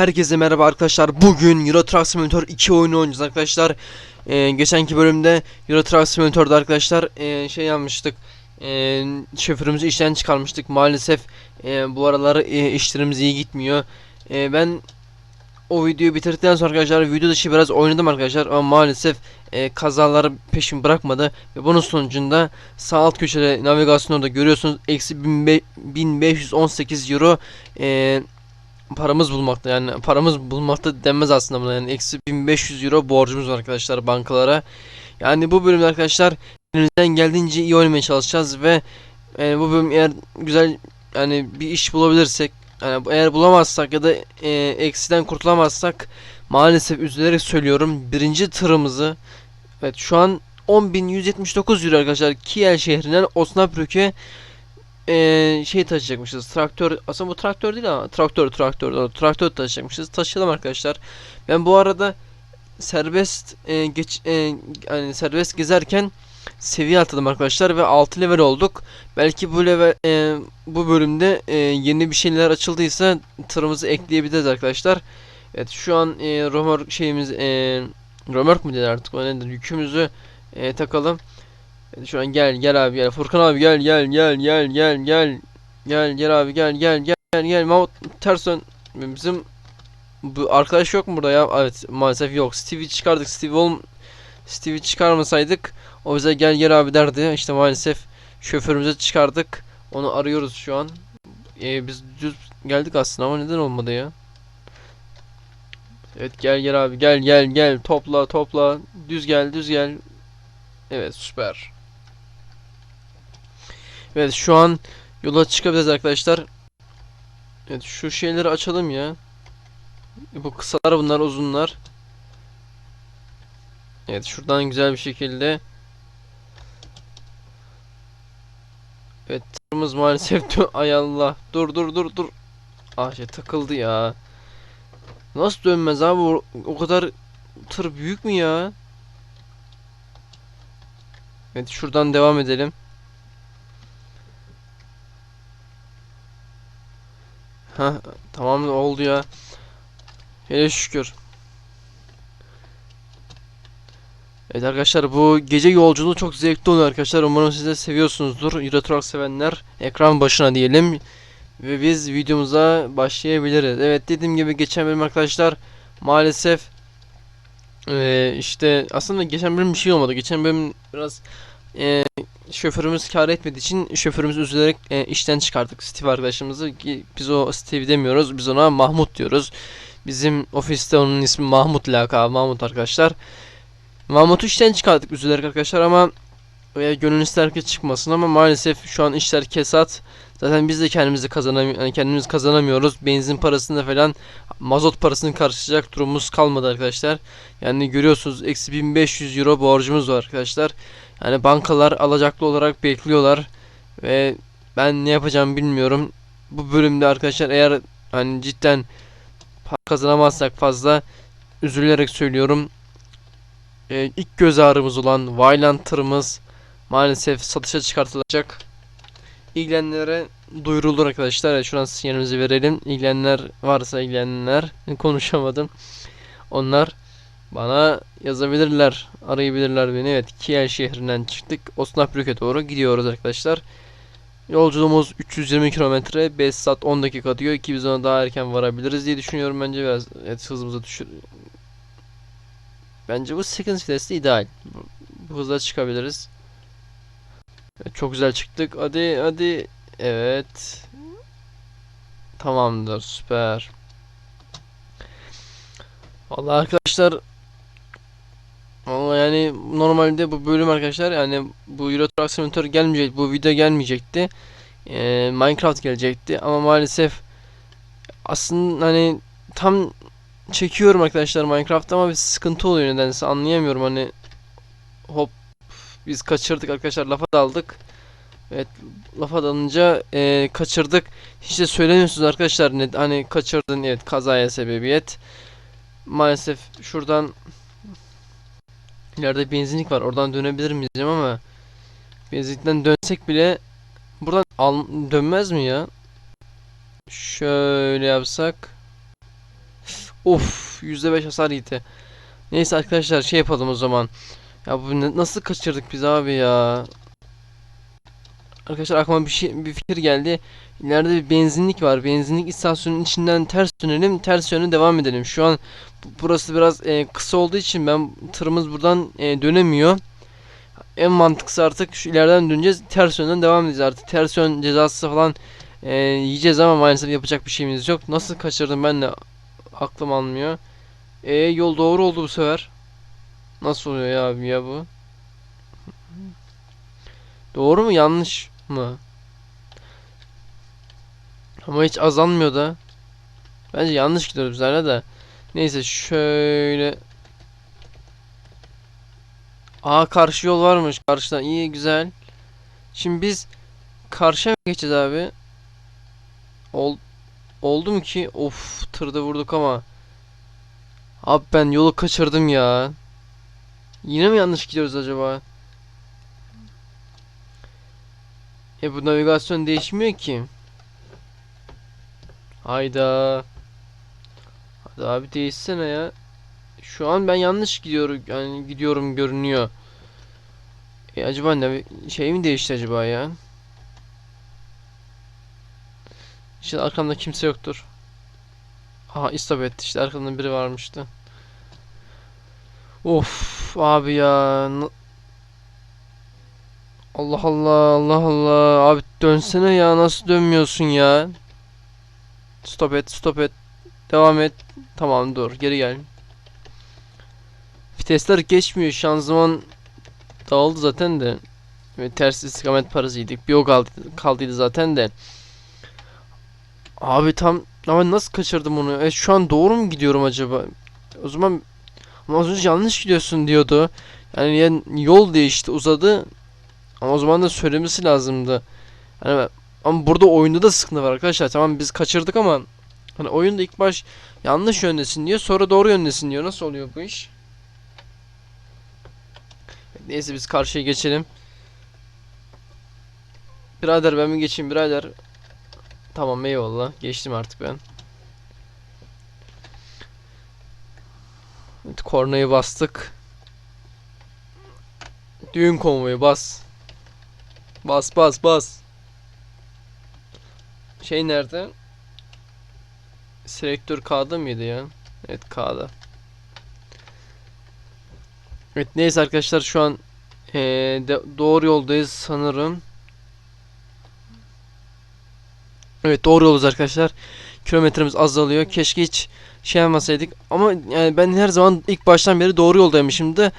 Herkese merhaba arkadaşlar. Bugün Euro Truck Simulator 2 oyunu oynayacağız arkadaşlar. Ee, geçenki bölümde Euro Truck Simulator'da arkadaşlar ee, şey yapmıştık. Ee, şoförümüzü işten çıkarmıştık. Maalesef ee, bu aralar ee, işlerimiz iyi gitmiyor. Ee, ben o videoyu bitirdikten sonra arkadaşlar video dışı biraz oynadım arkadaşlar ama maalesef ee, kazalar peşimi bırakmadı ve bunun sonucunda sağ alt köşede navigasyonda görüyorsunuz eksi 15- 1518 euro ee, paramız bulmakta yani paramız bulmakta denmez aslında buna yani eksi 1500 euro borcumuz var arkadaşlar bankalara. Yani bu bölümde arkadaşlar elimizden geldiğince iyi oynamaya çalışacağız ve e, bu bölüm eğer güzel yani bir iş bulabilirsek yani eğer bulamazsak ya da e, eksiden kurtulamazsak maalesef üzülerek söylüyorum birinci tırımızı evet şu an 10.179 euro arkadaşlar Kiel şehrinden Osnabrück'e eee şey taşıyacakmışız. Traktör aslında bu traktör değil ama traktör traktör doğru, traktör taşıyacakmışız. Taşıyalım arkadaşlar. Ben bu arada serbest eee, geç eee, yani serbest gezerken seviye atladım arkadaşlar ve 6 level olduk. Belki bu level eee, bu bölümde eee, yeni bir şeyler açıldıysa tırımızı ekleyebiliriz arkadaşlar. Evet şu an eee römork şeyimiz eee römork mu dedi artık o nedir yükümüzü eee, takalım. Evet, Şu an gel gel abi gel. Furkan abi gel gel gel gel gel gel. Gel gel abi gel gel gel gel gel. Mahmut ters dön. Bizim bu arkadaş yok mu burada ya? Evet maalesef yok. Steve'i çıkardık. Steve ol Steve'i çıkarmasaydık o bize gel gel abi derdi. İşte maalesef şoförümüzü çıkardık. Onu arıyoruz şu an. Ee, biz düz geldik aslında ama neden olmadı ya? Evet gel gel abi gel gel gel topla topla düz gel düz gel. Evet süper. Evet şu an yola çıkabiliriz arkadaşlar. Evet şu şeyleri açalım ya. Bu kısalar bunlar uzunlar. Evet şuradan güzel bir şekilde. Evet tırımız maalesef ay Allah. Dur dur dur dur. Ah şey takıldı ya. Nasıl dönmez abi o kadar tır büyük mü ya? Evet şuradan devam edelim. Ha tamam oldu ya. Hele şükür. Evet arkadaşlar bu gece yolculuğu çok zevkli oluyor arkadaşlar. Umarım siz de seviyorsunuzdur. Euro Truck sevenler ekran başına diyelim. Ve biz videomuza başlayabiliriz. Evet dediğim gibi geçen bölüm arkadaşlar maalesef eee, işte aslında geçen bölüm bir şey olmadı. Geçen bölüm biraz eee, şoförümüz kar etmediği için şoförümüz üzülerek eee, işten çıkardık Steve arkadaşımızı. Ki Biz o Steve demiyoruz. Biz ona Mahmut diyoruz. Bizim ofiste onun ismi Mahmut lakabı Mahmut arkadaşlar. Mahmut'u işten çıkardık üzülerek arkadaşlar ama e, gönül ister ki çıkmasın ama maalesef şu an işler kesat. Zaten biz de kendimizi kazanamıyoruz. Yani kendimiz kazanamıyoruz. Benzin parasını falan mazot parasını karşılayacak durumumuz kalmadı arkadaşlar. Yani görüyorsunuz eksi 1500 euro borcumuz var arkadaşlar. Yani bankalar alacaklı olarak bekliyorlar ve ben ne yapacağımı bilmiyorum. Bu bölümde arkadaşlar eğer hani cidden kazanamazsak fazla üzülerek söylüyorum. Ee, ilk göz ağrımız olan Violent maalesef satışa çıkartılacak. İlgilenenlere duyurulur arkadaşlar. Evet, Şuradan sinyalimizi verelim. İlgilenenler varsa ilgilenenler konuşamadım. Onlar bana yazabilirler, arayabilirler beni. Evet, Kiel şehrinden çıktık. Osnabrück'e doğru gidiyoruz arkadaşlar. Yolculuğumuz 320 kilometre, 5 saat 10 dakika diyor ki biz ona daha erken varabiliriz diye düşünüyorum bence biraz evet, hızımızı düşür. Bence bu 8 vitesli ideal. Bu hızla çıkabiliriz. Evet, çok güzel çıktık. Hadi hadi. Evet. Tamamdır, süper. Vallahi arkadaşlar Vallahi yani normalde bu bölüm arkadaşlar yani bu Euro Truck Simulator gelmeyecek, bu video gelmeyecekti. Ee, Minecraft gelecekti ama maalesef aslında hani tam çekiyorum arkadaşlar Minecraft ama bir sıkıntı oluyor nedense anlayamıyorum hani hop biz kaçırdık arkadaşlar lafa daldık. Evet lafa dalınca ee, kaçırdık. Hiç de söylemiyorsunuz arkadaşlar ne hani kaçırdın evet kazaya sebebiyet. Maalesef şuradan ileride benzinlik var. Oradan dönebilir miyiz ama benzinlikten dönsek bile buradan al dönmez mi ya? Şöyle yapsak. Of %5 hasar gitti. Neyse arkadaşlar şey yapalım o zaman. Ya bu nasıl kaçırdık biz abi ya? Arkadaşlar aklıma bir şey bir fikir geldi. İleride bir benzinlik var. Benzinlik istasyonunun içinden ters dönelim. Ters yöne devam edelim. Şu an bu- burası biraz e, kısa olduğu için ben tırımız buradan e, dönemiyor. En mantıklısı artık şu ileriden döneceğiz. Ters yönden devam edeceğiz artık. Ters yön cezası falan e, yiyeceğiz ama maalesef yapacak bir şeyimiz yok. Nasıl kaçırdım ben de aklım almıyor. E yol doğru oldu bu sefer. Nasıl oluyor ya abi ya bu? Doğru mu yanlış mı? Ama hiç azalmıyor da. Bence yanlış gidiyoruz biz hala da. Neyse şöyle. Aa karşı yol varmış karşıdan. İyi güzel. Şimdi biz karşıya geçeceğiz abi? Ol oldu mu ki? Of tırda vurduk ama. Abi ben yolu kaçırdım ya. Yine mi yanlış gidiyoruz acaba? E bu navigasyon değişmiyor ki. Hayda. Hadi abi değişsene ya. Şu an ben yanlış gidiyorum yani gidiyorum görünüyor. E acaba ne şey mi değişti acaba ya? İşte arkamda kimse yoktur. Aha istop işte arkamda biri varmıştı. Of abi ya. Allah Allah Allah Allah abi dönsene ya nasıl dönmüyorsun ya? Stop et stop et. Devam et. Tamam dur geri gel. Vitesler geçmiyor şanzıman dağıldı zaten de. Ve ters istikamet parası. Bir o kaldı, kaldıydı zaten de. Abi tam ama nasıl kaçırdım onu? E şu an doğru mu gidiyorum acaba? O zaman ama az önce yanlış gidiyorsun diyordu. Yani ya- yol değişti, uzadı. Ama o zaman da söylemesi lazımdı. Ben- ama burada oyunda da sıkıntı var arkadaşlar. Tamam biz kaçırdık ama hani oyunda ilk baş yanlış yöndesin diyor, sonra doğru yöndesin diyor. Nasıl oluyor bu iş? Neyse biz karşıya geçelim. Birader ben mi geçeyim birader? Tamam eyvallah. Geçtim artık ben. Evet, kornayı bastık. Düğün konvoyu bas. Bas bas bas. Şey nerede? Selektör K'da mıydı ya? Evet K'da. Evet neyse arkadaşlar şu an de- doğru yoldayız sanırım. Evet doğru yoluz arkadaşlar. Kilometremiz azalıyor. Keşke hiç şey yapmasaydık. Ama yani ben her zaman ilk baştan beri doğru yoldaymışım da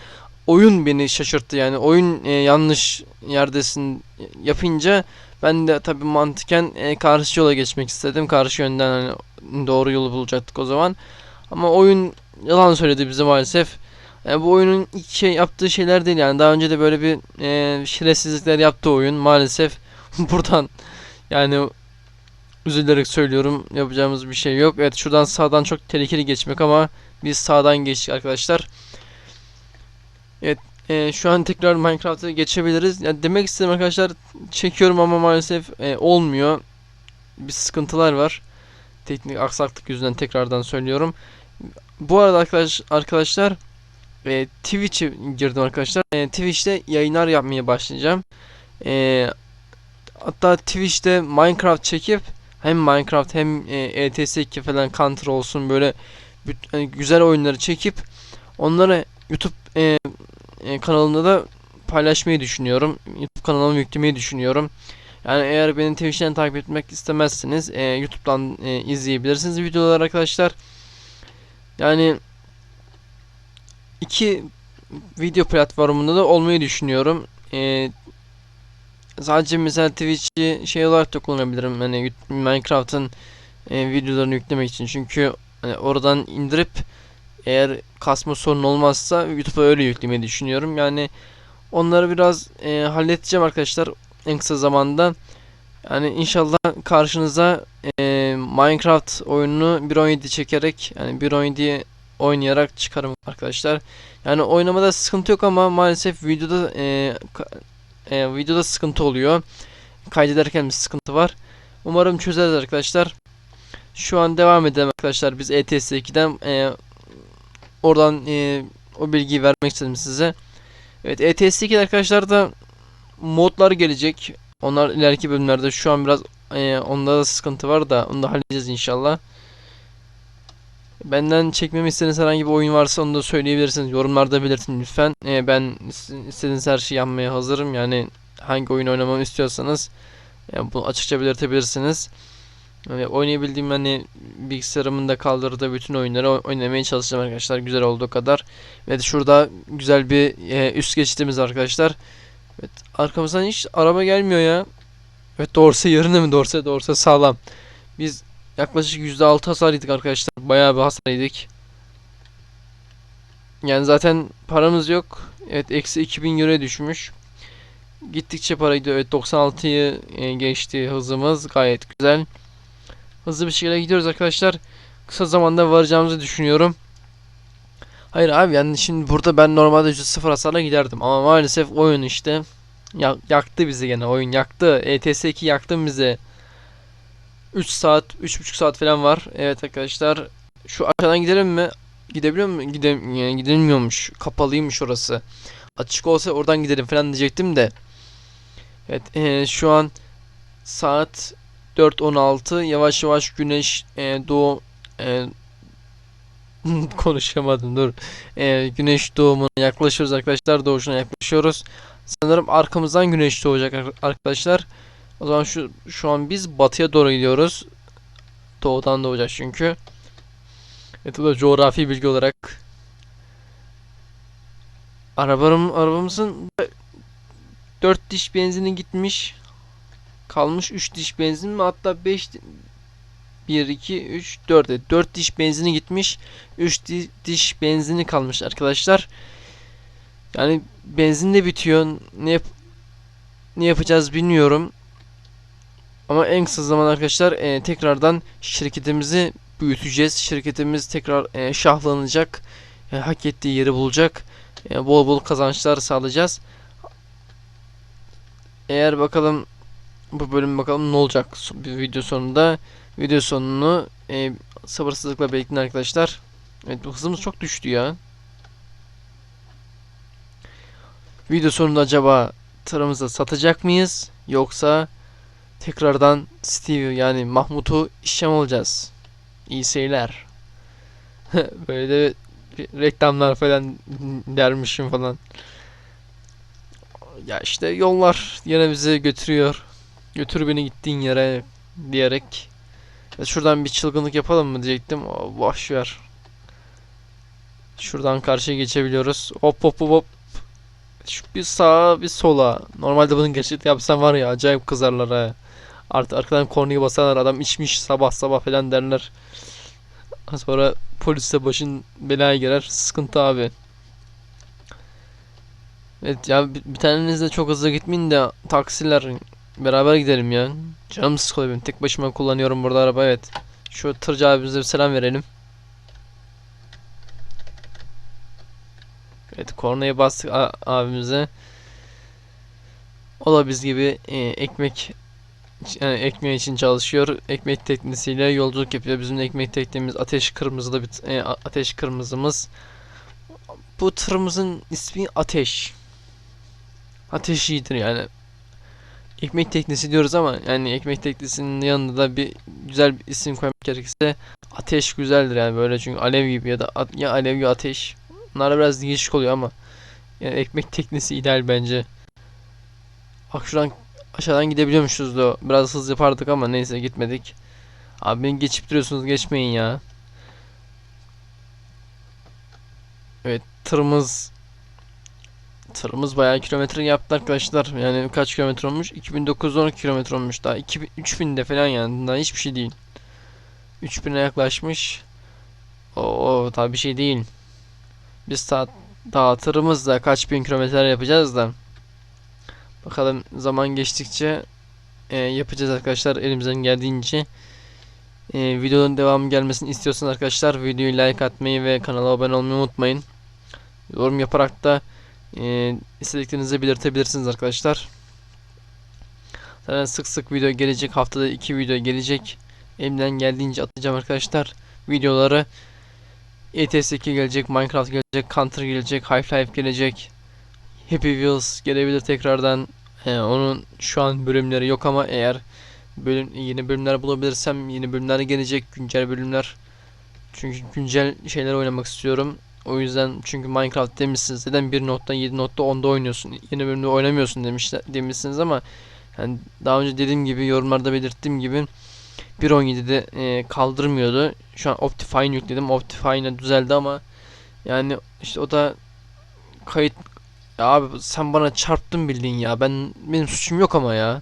oyun beni şaşırttı yani. Oyun e, yanlış yerdesin yapınca ben de tabii mantıken e, karşı yola geçmek istedim. Karşı yönden hani doğru yolu bulacaktık o zaman. Ama oyun yalan söyledi bize maalesef. Yani bu oyunun ilk şey yaptığı şeyler değil yani. Daha önce de böyle bir e, şerefsizlikler yaptı oyun maalesef. Buradan yani üzülerek söylüyorum. Yapacağımız bir şey yok. Evet şuradan sağdan çok tehlikeli geçmek ama biz sağdan geçtik arkadaşlar. Evet e, şu an tekrar Minecraft'a geçebiliriz. Yani demek istedim arkadaşlar çekiyorum ama maalesef e, olmuyor. Bir sıkıntılar var. Teknik aksaklık yüzünden tekrardan söylüyorum. Bu arada arkadaş arkadaşlar e, Twitch'e girdim arkadaşlar. E, Twitch'te yayınlar yapmaya başlayacağım. E, hatta Twitch'te Minecraft çekip hem Minecraft hem e, ETS2 falan Counter olsun böyle hani güzel oyunları çekip onları YouTube e, e, kanalımda da paylaşmayı düşünüyorum. YouTube kanalıma yüklemeyi düşünüyorum. Yani eğer beni Twitch'ten takip etmek istemezseniz e, YouTube'dan e, izleyebilirsiniz videoları arkadaşlar. Yani iki video platformunda da olmayı düşünüyorum. E, sadece mesela Twitch'i şey olarak da kullanabilirim. Hani Minecraft'ın e, videolarını yüklemek için. Çünkü hani oradan indirip eğer kasma sorun olmazsa YouTube'a öyle yüklemeyi düşünüyorum. Yani onları biraz e, halledeceğim arkadaşlar en kısa zamanda. Yani inşallah karşınıza e, Minecraft oyununu 1.17 çekerek yani 1.17 oynayarak çıkarım arkadaşlar. Yani oynamada sıkıntı yok ama maalesef videoda e, e, videoda sıkıntı oluyor. Kaydederken bir sıkıntı var. Umarım çözeriz arkadaşlar. Şu an devam edelim arkadaşlar. Biz E ETS 2'den e, oradan e, o bilgiyi vermek istedim size. Evet ETS 2'de arkadaşlar da modlar gelecek. Onlar ileriki bölümlerde şu an biraz e, onda da sıkıntı var da onu da halledeceğiz inşallah. Benden çekmemi istediğiniz herhangi bir oyun varsa onu da söyleyebilirsiniz. Yorumlarda belirtin lütfen. E, ben is- istediğiniz her şeyi yapmaya hazırım. Yani hangi oyun oynamamı istiyorsanız e, bunu açıkça belirtebilirsiniz. Yani oynayabildiğim hani bilgisayarımın da kaldırdığı bütün oyunları oy- oynamaya çalışacağım arkadaşlar güzel olduğu kadar. Ve de şurada güzel bir e, üst geçitimiz var arkadaşlar. Evet arkamızdan hiç araba gelmiyor ya. Evet Dorse yerine mi Dorse Dorse sağlam. Biz yaklaşık %6 hasar yedik arkadaşlar. Bayağı bir hasar yedik. Yani zaten paramız yok. Evet eksi 2000 euroya düşmüş. Gittikçe para gidiyor. Evet 96'yı e, geçti hızımız. Gayet güzel. Hızlı bir şekilde gidiyoruz arkadaşlar. Kısa zamanda varacağımızı düşünüyorum. Hayır abi yani şimdi burada ben normalde %0 hasarla giderdim. Ama maalesef oyun işte ya- yaktı bizi gene. Oyun yaktı. ETS 2 yaktı bizi. 3 saat, 3,5 saat falan var. Evet arkadaşlar. Şu aşağıdan gidelim mi? Gidebiliyor mu? Gidem yani gidilmiyormuş. Kapalıymış orası. Açık olsa oradan gidelim falan diyecektim de. Evet eee, şu an saat 4.16 yavaş yavaş güneş eee, doğu eee, konuşamadım dur. Eee, güneş doğumuna yaklaşıyoruz arkadaşlar. Doğuşuna yaklaşıyoruz. Sanırım arkamızdan güneş doğacak ar- arkadaşlar. O zaman şu şu an biz batıya doğru gidiyoruz. Doğudan doğacak çünkü. Evet bu da coğrafi bilgi olarak. Arabam, arabamızın 4 diş benzini gitmiş. Kalmış 3 diş benzin mi? Hatta 5 1 2 3 4 4 diş benzini gitmiş. 3 diş benzini kalmış arkadaşlar. Yani benzin de bitiyor. Ne yap ne yapacağız bilmiyorum. Ama en kısa zaman arkadaşlar e, tekrardan şirketimizi büyüteceğiz. Şirketimiz tekrar e, şahlanacak. E, hak ettiği yeri bulacak. E, bol bol kazançlar sağlayacağız. Eğer bakalım bu bölüm bakalım ne olacak bir video sonunda. Video sonunu e, sabırsızlıkla bekleyin arkadaşlar. Evet bu hızımız çok düştü ya. Video sonunda acaba tırımızı satacak mıyız? Yoksa tekrardan Steve yani Mahmut'u işlem olacağız. İyi seyirler. Böyle de reklamlar falan dermişim falan. Ya işte yollar yine bizi götürüyor. Götür beni gittiğin yere diyerek. Ya şuradan bir çılgınlık yapalım mı diyecektim. O, boş ver. Şuradan karşıya geçebiliyoruz. Hop hop hop hop. Şu bir sağa bir sola. Normalde bunun geçit yapsam var ya acayip kızarlar ha. Artık arkadan kornayı basarlar adam içmiş sabah sabah falan derler. Sonra polise başın belaya girer. Sıkıntı abi. Evet ya bir, bir tanenizle çok hızlı gitmeyin de taksiler beraber gidelim ya. Canım sıkılıyor benim. Tek başıma kullanıyorum burada araba evet. Şu tırcı abimize bir selam verelim. Evet kornaya bastık abimize. O da biz gibi e, ekmek yani ekmeği için çalışıyor. Ekmek teknesiyle yolculuk yapıyor. Bizim ekmek teknemiz ateş kırmızılı bir e, ateş kırmızımız. Bu tırımızın ismi Ateş. Ateş iyidir yani. Ekmek teknesi diyoruz ama yani ekmek teknesinin yanında da bir güzel bir isim koymak gerekirse Ateş güzeldir yani böyle çünkü alev gibi ya da ya alev ya ateş. Bunlar biraz değişik oluyor ama yani ekmek teknesi ideal bence. Bak şuradan aşağıdan gidebiliyormuşuz da biraz hız yapardık ama neyse gitmedik. Abi beni geçip duruyorsunuz geçmeyin ya. Evet tırımız tırımız bayağı kilometre yaptı arkadaşlar. Yani kaç kilometre olmuş? 2912 kilometre olmuş daha. 2000 3000'de falan yani daha hiçbir şey değil. 3000'e yaklaşmış. Oo tabii bir şey değil. Biz saat daha tırımızla kaç bin kilometre yapacağız da. Bakalım zaman geçtikçe e, yapacağız arkadaşlar elimizden geldiğince. E, videonun devamı gelmesini istiyorsanız arkadaşlar videoyu like atmayı ve kanala abone olmayı unutmayın. Yorum yaparak da e, istediklerinizi belirtebilirsiniz arkadaşlar. Zaten sık sık video gelecek. Haftada iki video gelecek. elimden geldiğince atacağım arkadaşlar videoları. ETS 2 gelecek, Minecraft gelecek, Counter gelecek, Half-Life gelecek. Happy Wheels gelebilir tekrardan. Ee, onun şu an bölümleri yok ama eğer bölüm yeni bölümler bulabilirsem yeni bölümler gelecek, güncel bölümler. Çünkü güncel şeyler oynamak istiyorum. O yüzden çünkü Minecraft demişsiniz neden 1.7.10'da oynuyorsun yeni bölümde oynamıyorsun demişler demişsiniz ama yani daha önce dediğim gibi yorumlarda belirttiğim gibi 1.17'de e, kaldırmıyordu. Şu an Optifine yükledim. Optifine'e düzeldi ama yani işte o da kayıt ya abi sen bana çarptın bildiğin ya. Ben benim suçum yok ama ya.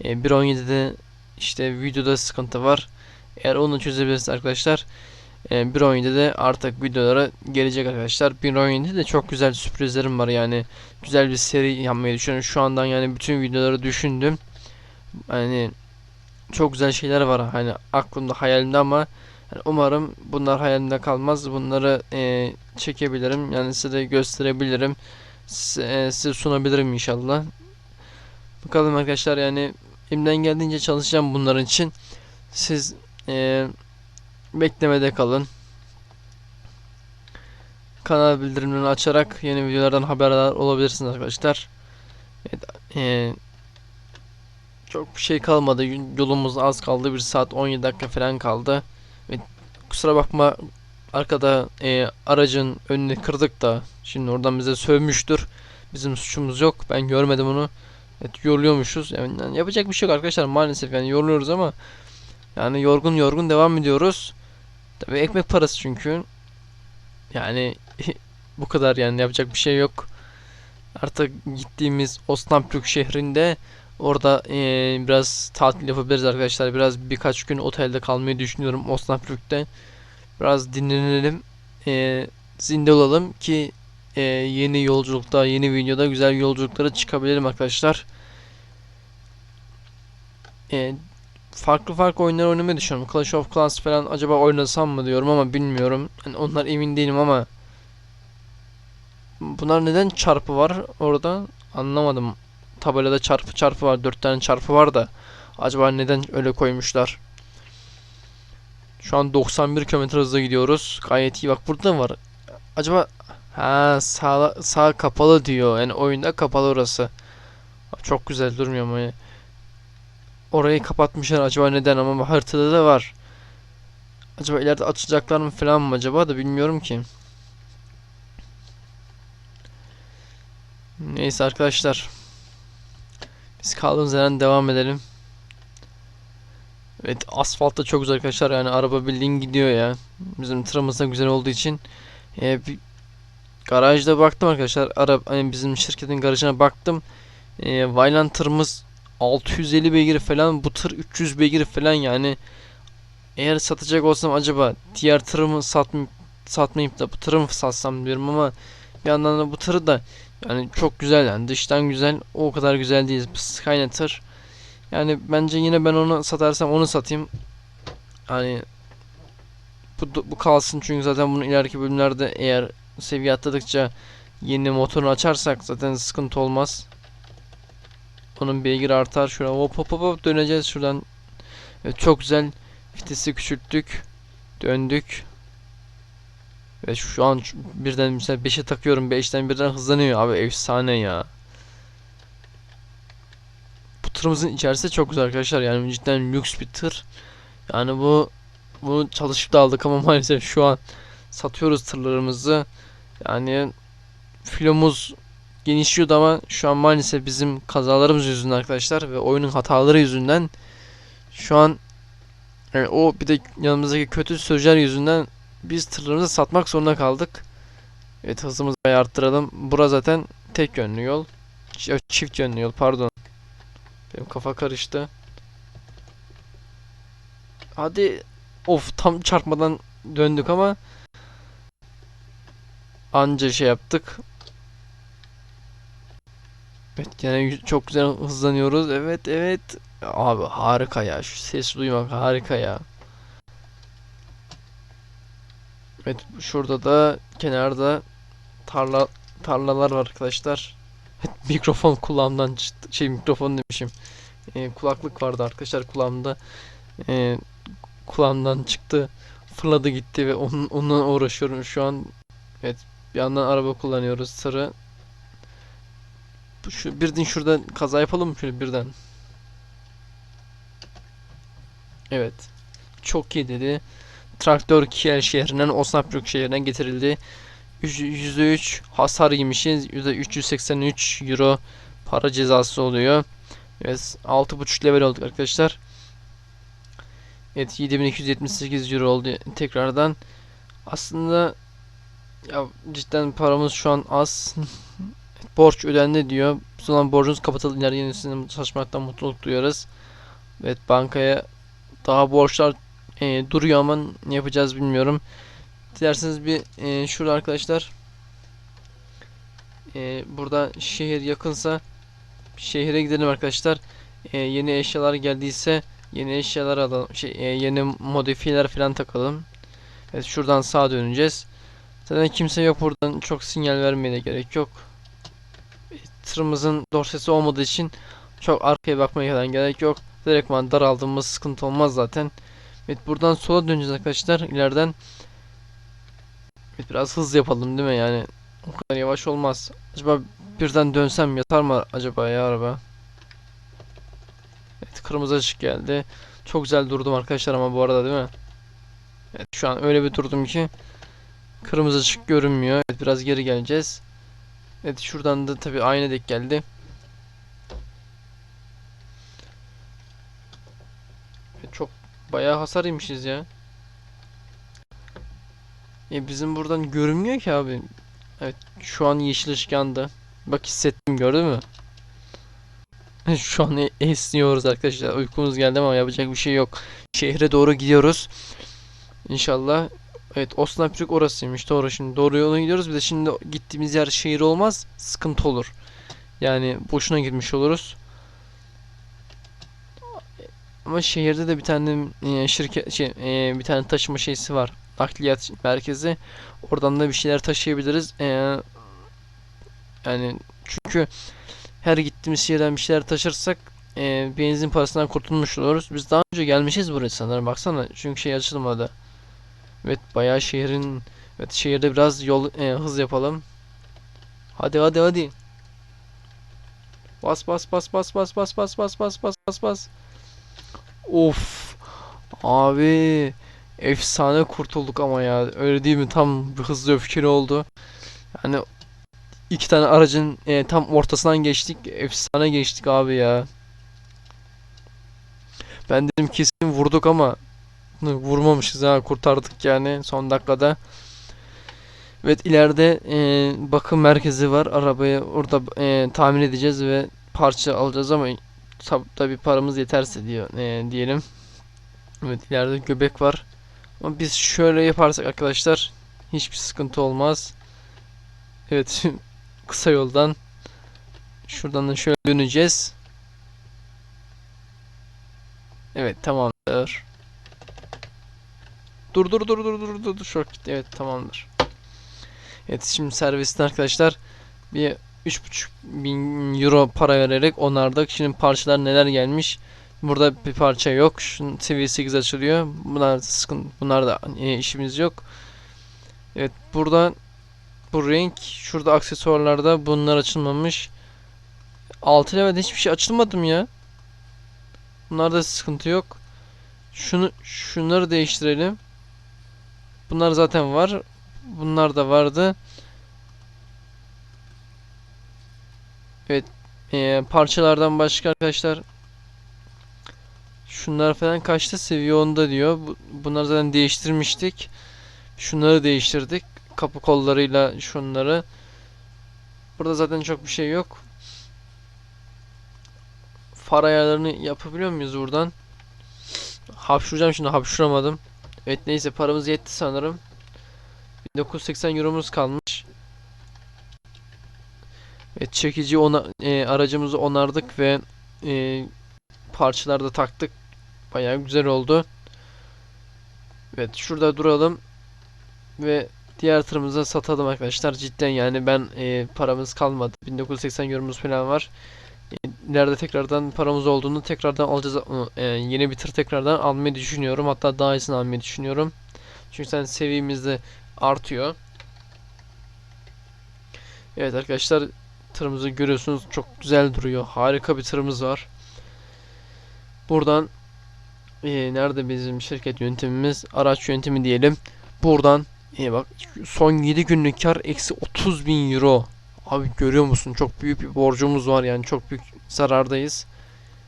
E, 1.17'de işte videoda sıkıntı var. Eğer onu çözebilirsiniz arkadaşlar. E, 1.17'de artık videolara gelecek arkadaşlar. 1.17'de çok güzel sürprizlerim var yani. Güzel bir seri yapmayı düşünüyorum. Şu andan yani bütün videoları düşündüm. Hani çok güzel şeyler var hani aklımda hayalimde ama yani umarım bunlar hayalimde kalmaz. Bunları e, çekebilirim. Yani size de gösterebilirim. Size, e, size sunabilirim inşallah. Bakalım arkadaşlar yani elimden geldiğince çalışacağım bunların için. Siz e, beklemede kalın. Kanal bildirimlerini açarak yeni videolardan haberdar olabilirsiniz arkadaşlar. Evet, e, çok bir şey kalmadı. Yolumuz az kaldı. 1 saat 17 dakika falan kaldı. Ve kusura bakma arkada e, aracın önünü kırdık da şimdi oradan bize sövmüştür. Bizim suçumuz yok. Ben görmedim onu. Evet yoruluyormuşuz. Yani yapacak bir şey yok arkadaşlar maalesef yani yoruluyoruz ama yani yorgun yorgun devam ediyoruz. Tabii ekmek parası çünkü. Yani bu kadar yani yapacak bir şey yok. Artık gittiğimiz Osnabrück şehrinde Orada eee, biraz tatil yapabiliriz arkadaşlar. Biraz birkaç gün otelde kalmayı düşünüyorum Osnabrück'te. Biraz dinlenelim. Eee, zinde olalım ki eee, yeni yolculukta, yeni videoda güzel yolculuklara çıkabilirim arkadaşlar. Eee, farklı farklı oyunlar oynamayı düşünüyorum. Clash of Clans falan acaba oynasam mı diyorum ama bilmiyorum. Yani onlar emin değilim ama bunlar neden çarpı var orada anlamadım tabelada çarpı çarpı var. Dört tane çarpı var da. Acaba neden öyle koymuşlar? Şu an 91 km hızla gidiyoruz. Gayet iyi. Bak burada var. Acaba ha sağ, sağ kapalı diyor. Yani oyunda kapalı orası. Çok güzel durmuyor mu? Yani? Orayı kapatmışlar acaba neden ama haritada da var. Acaba ileride açacaklar mı falan mı acaba da bilmiyorum ki. Neyse arkadaşlar. Biz kaldığımız yerden devam edelim. Evet asfalt da çok güzel arkadaşlar yani araba bildiğin gidiyor ya. Bizim tırımız da güzel olduğu için. Ee, bir garajda baktım arkadaşlar. Araba hani bizim şirketin garajına baktım. Ee, Vaylan tırımız 650 beygir falan bu tır 300 beygir falan yani. Eğer satacak olsam acaba diğer tırımı satmayıp satmayıp da bu tırımı satsam diyorum ama bir yandan da bu tırı da yani çok güzel yani dıştan güzel o kadar güzel değil Skynetter. Yani bence yine ben onu satarsam onu satayım. Hani bu, bu kalsın çünkü zaten bunu ileriki bölümlerde eğer seviye atladıkça yeni motorunu açarsak zaten sıkıntı olmaz. Onun beygir artar. Şuradan hop hop hop, döneceğiz şuradan. Evet, çok güzel. Vitesi küçülttük. Döndük. Ve şu an birden mesela 5'e takıyorum 5'ten birden hızlanıyor abi efsane ya. Bu tırımızın içerisi çok güzel arkadaşlar yani cidden lüks bir tır. Yani bu bunu çalışıp da aldık ama maalesef şu an satıyoruz tırlarımızı. Yani filomuz genişliyordu ama şu an maalesef bizim kazalarımız yüzünden arkadaşlar ve oyunun hataları yüzünden şu an yani o bir de yanımızdaki kötü sürücüler yüzünden biz tırlarımızı satmak zorunda kaldık. Evet hızımızı bayağı arttıralım. Bura zaten tek yönlü yol. Çift yönlü yol pardon. Benim kafa karıştı. Hadi. Of tam çarpmadan döndük ama. Anca şey yaptık. Evet yine çok güzel hızlanıyoruz. Evet evet. Abi harika ya. Şu ses duymak harika ya. Evet şurada da kenarda tarla tarlalar var arkadaşlar. mikrofon kulağımdan çıktı. Şey mikrofon demişim. Ee, kulaklık vardı arkadaşlar kulağımda. e, kulağımdan çıktı. Fırladı gitti ve onun, onunla uğraşıyorum şu an. Evet bir yandan araba kullanıyoruz sarı. Şu birden şuradan kaza yapalım mı şöyle birden? Evet. Çok iyi dedi. Traktör Kiel şehrinden Osnabrück şehrine getirildi. Yüz- %3 hasar yemişiz. %383 euro para cezası oluyor. Evet 6.5 level olduk arkadaşlar. Evet 7278 euro oldu tekrardan. Aslında ya cidden paramız şu an az. Borç ödendi diyor. O zaman borcunuz kapatıldı. İleride yenisini saçmaktan mutluluk duyarız. Evet bankaya daha borçlar e, duruyor ama ne yapacağız bilmiyorum. Dilerseniz bir e, şurada arkadaşlar e, burada şehir yakınsa şehire gidelim arkadaşlar. E, yeni eşyalar geldiyse yeni eşyalar alalım. Şey, e, yeni modifiyeler falan takalım. Evet şuradan sağa döneceğiz. Zaten kimse yok buradan çok sinyal vermeye de gerek yok. Tırımızın dorsesi olmadığı için çok arkaya bakmaya falan gerek yok. Direktman daraldığımız sıkıntı olmaz zaten. Evet buradan sola döneceğiz arkadaşlar ileriden. Evet, biraz hız yapalım değil mi yani o kadar yavaş olmaz. Acaba birden dönsem yatar mı acaba ya araba? Evet kırmızı ışık geldi. Çok güzel durdum arkadaşlar ama bu arada değil mi? Evet şu an öyle bir durdum ki kırmızı ışık görünmüyor. Evet biraz geri geleceğiz. Evet şuradan da tabii aynı dek geldi. Evet, çok bayağı hasar yemişiz ya. E bizim buradan görünmüyor ki abi. Evet şu an yeşil ışık. Bak hissettim gördün mü? Şu an e- esniyoruz arkadaşlar. Uykumuz geldi ama yapacak bir şey yok. Şehre doğru gidiyoruz. İnşallah. Evet Osnabrück orasıymış doğru şimdi doğru yola gidiyoruz. Bir de şimdi gittiğimiz yer şehir olmaz. Sıkıntı olur. Yani boşuna girmiş oluruz. Ama şehirde de bir tane e, şirket şey e, bir tane taşıma şeysi var. Nakliyat merkezi. Oradan da bir şeyler taşıyabiliriz. E, yani çünkü her gittiğimiz şehirden bir şeyler taşırsak e, benzin parasından kurtulmuş oluruz. Biz daha önce gelmişiz buraya sanırım. Baksana çünkü şey açılmadı. Evet bayağı şehrin evet şehirde biraz yol e, hız yapalım. Hadi hadi hadi. Bas bas bas bas bas bas bas bas bas bas bas bas. Of. Abi efsane kurtulduk ama ya. Öyle değil mi? Tam bir hızlı öfkeli oldu. Yani iki tane aracın e, tam ortasından geçtik. Efsane geçtik abi ya. Ben dedim kesin vurduk ama vurmamışız ha kurtardık yani son dakikada. Evet ileride e, bakım merkezi var. Arabayı orada e, tamir edeceğiz ve parça alacağız ama tab tabi paramız yeterse diyor e, diyelim. Evet ileride göbek var. Ama biz şöyle yaparsak arkadaşlar hiçbir sıkıntı olmaz. Evet kısa yoldan şuradan da şöyle döneceğiz. Evet tamamdır. Dur dur dur dur dur dur dur şok gitti. Evet tamamdır. Evet şimdi servisten arkadaşlar bir 3.5 bin euro para vererek onardık. Şimdi parçalar neler gelmiş? Burada bir parça yok. Şunun seviye 8 açılıyor. Bunlar sıkıntı. Bunlar da e, işimiz yok. Evet burada bu renk şurada aksesuarlarda bunlar açılmamış. 6 level'de hiçbir şey açılmadım ya. Bunlarda sıkıntı yok. Şunu şunları değiştirelim. Bunlar zaten var. Bunlar da vardı. Evet. e, parçalardan başka arkadaşlar Şunlar falan kaçtı seviye 10'da diyor. Bu, bunları zaten değiştirmiştik. Şunları değiştirdik. Kapı kollarıyla şunları. Burada zaten çok bir şey yok. Far ayarlarını yapabiliyor muyuz buradan? Hapşuracağım şimdi hapşuramadım. Evet neyse paramız yetti sanırım. 1980 euromuz kalmış. Evet çekici ona e, aracımızı onardık ve e, parçalar da taktık. Bayağı güzel oldu. Evet şurada duralım ve diğer tırımızı satalım arkadaşlar. Cidden yani ben e, paramız kalmadı. 1980 euromuz falan var. E, ileride tekrardan paramız olduğunda tekrardan alacağız onu. E, yeni bir tır tekrardan almayı düşünüyorum. Hatta daha iyisini almayı düşünüyorum. Çünkü sen seviyemiz de artıyor. Evet arkadaşlar tırımızı görüyorsunuz çok güzel duruyor. Harika bir tırımız var. Buradan e, nerede bizim şirket yöntemimiz? Araç yöntemi diyelim. Buradan e, bak son 7 günlük kar eksi 30 bin euro. Abi görüyor musun? Çok büyük bir borcumuz var yani çok büyük zarardayız.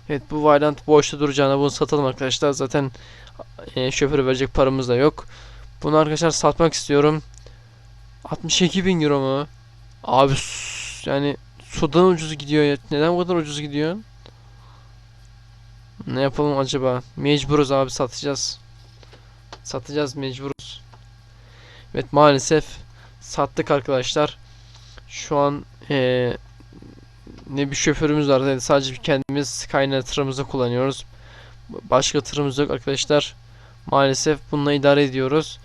Evet bu Valiant boşta duracağına bunu satalım arkadaşlar. Zaten e, şoförü verecek paramız da yok. Bunu arkadaşlar satmak istiyorum. 62 bin euro mu? Abi yani sudan ucuz gidiyor ya. Neden bu kadar ucuz gidiyor? Ne yapalım acaba? Mecburuz abi satacağız. Satacağız mecburuz. Evet maalesef sattık arkadaşlar. Şu an eee, ne bir şoförümüz var. Yani sadece kendimiz Skynet tırımızı kullanıyoruz. Başka tırımız yok arkadaşlar. Maalesef bununla idare ediyoruz.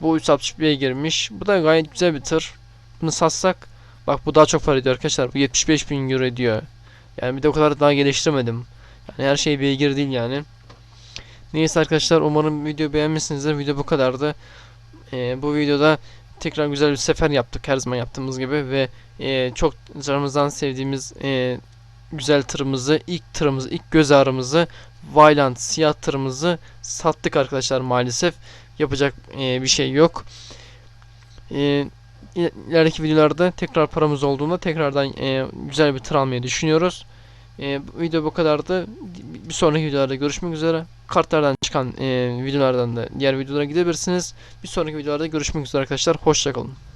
Bu 361'e girmiş. Bu da gayet güzel bir tır. Bunu satsak bak bu daha çok para ediyor arkadaşlar. Bu 75 bin euro ediyor. Yani bir de o kadar daha geliştirmedim. Yani her şey beygir değil yani. Neyse arkadaşlar umarım video beğenmişsinizdir. Video bu kadardı. Ee, bu videoda tekrar güzel bir sefer yaptık her zaman yaptığımız gibi ve e, çok canımızdan sevdiğimiz e, güzel tırımızı, ilk tırımızı, ilk göz ağrımızı, Valiant siyah tırımızı sattık arkadaşlar maalesef. Yapacak e, bir şey yok. E, il- ilerideki videolarda tekrar paramız olduğunda tekrardan e, güzel bir tır almayı düşünüyoruz. E, bu video bu kadardı. Bir sonraki videolarda görüşmek üzere. Kartlardan çıkan e, videolardan da diğer videolara gidebilirsiniz. Bir sonraki videolarda görüşmek üzere arkadaşlar. Hoşçakalın.